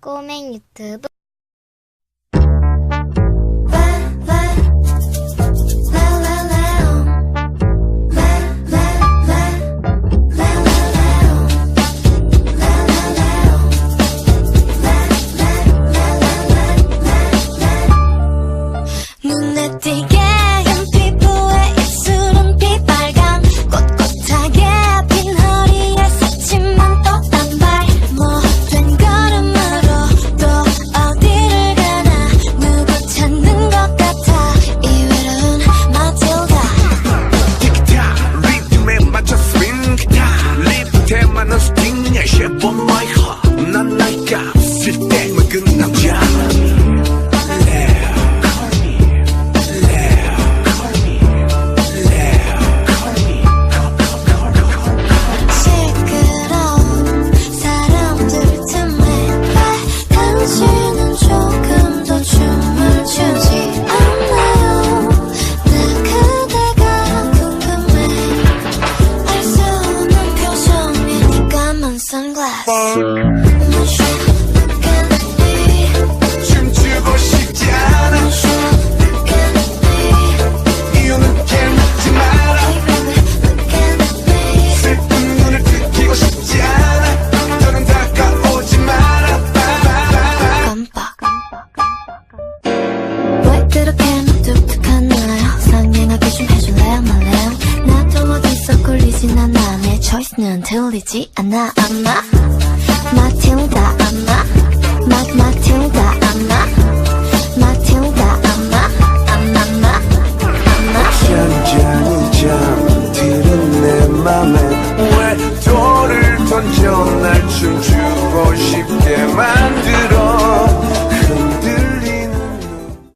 꼬맹 유튜브 spaceship be 춤추고 그렇게 무뚝뚝하나요 상냥하게 좀 해줄 초이스는 들리지 않아 아마. 마틸다 아마. 마 마틸다 아마. 마틸다 아마. 아마 마. 아마. 잔잔히 잠들은 내 맘에 왜 돌을 던져 날 싶게